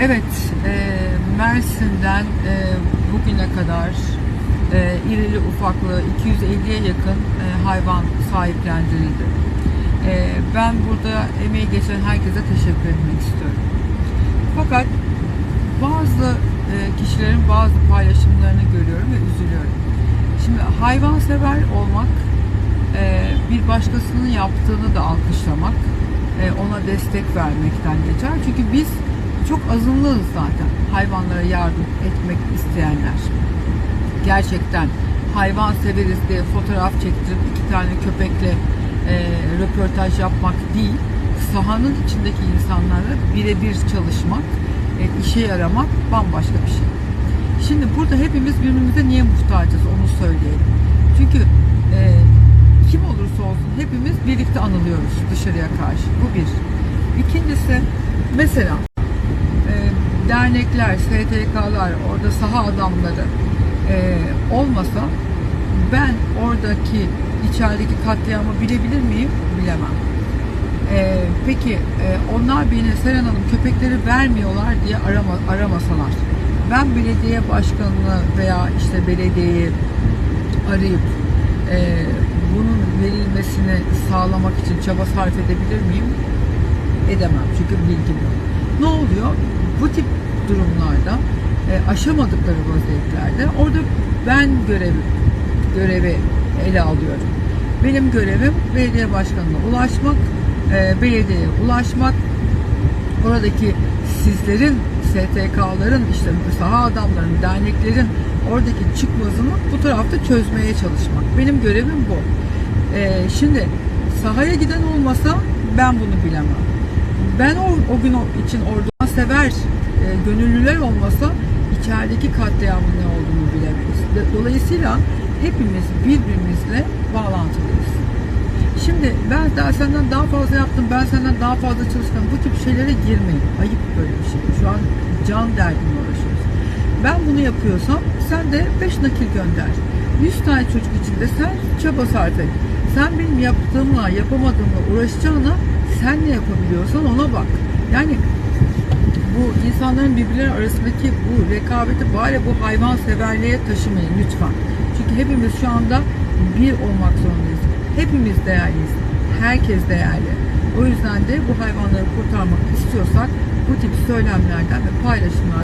Evet, e, Mersin'den e, bugüne kadar e, irili ufaklı 250'ye yakın e, hayvan sahiplendirildi. E, ben burada emeği geçen herkese teşekkür etmek istiyorum. Fakat bazı e, kişilerin bazı paylaşımlarını görüyorum ve üzülüyorum. Şimdi hayvansever olmak, e, bir başkasının yaptığını da alkışlamak, e, ona destek vermekten geçer. Çünkü biz çok azınlığız zaten hayvanlara yardım etmek isteyenler. Gerçekten hayvan severiz diye fotoğraf çektirip iki tane köpekle e, röportaj yapmak değil, sahanın içindeki insanlarla birebir çalışmak, e, işe yaramak bambaşka bir şey. Şimdi burada hepimiz birbirimize niye muhtacız onu söyleyelim. Çünkü e, kim olursa olsun hepimiz birlikte anılıyoruz dışarıya karşı. Bu bir. İkincisi mesela dernekler, STK'lar, orada saha adamları e, olmasa ben oradaki içerideki katliamı bilebilir miyim? Bilemem. E, peki e, onlar beni Seren Hanım köpekleri vermiyorlar diye arama, aramasalar ben belediye başkanını veya işte belediyeyi arayıp e, bunun verilmesini sağlamak için çaba sarf edebilir miyim? Edemem çünkü bilgim yok. Ne oluyor? Bu tip durumlarda e, aşamadıkları vaziyetlerde orada ben görevi görevi ele alıyorum. Benim görevim belediye başkanına ulaşmak, e, belediyeye ulaşmak, oradaki sizlerin STK'ların işte saha adamların, derneklerin oradaki çıkmazını bu tarafta çözmeye çalışmak. Benim görevim bu. Ee, şimdi sahaya giden olmasa ben bunu bilemem. Ben o, o gün için orada sever e, gönüllüler olmasa içerideki katliamın ne olduğunu bilemeyiz. Dolayısıyla hepimiz birbirimizle bağlantılıyız. Şimdi ben daha senden daha fazla yaptım, ben senden daha fazla çalıştım. Bu tip şeylere girmeyin. Ayıp böyle bir şey. Şu an can derdimle uğraşıyoruz. Ben bunu yapıyorsam sen de 5 nakil gönder. 100 tane çocuk içinde sen çaba sarf et. Sen benim yaptığımla, yapamadığımla uğraşacağına sen ne yapabiliyorsan ona bak. Yani bu insanların birbirleri arasındaki bu rekabeti bari bu hayvan severliğe taşımayın lütfen. Çünkü hepimiz şu anda bir olmak zorundayız. Hepimiz değerliyiz. Herkes değerli. O yüzden de bu hayvanları kurtarmak istiyorsak bu tip söylemlerden ve paylaşımlardan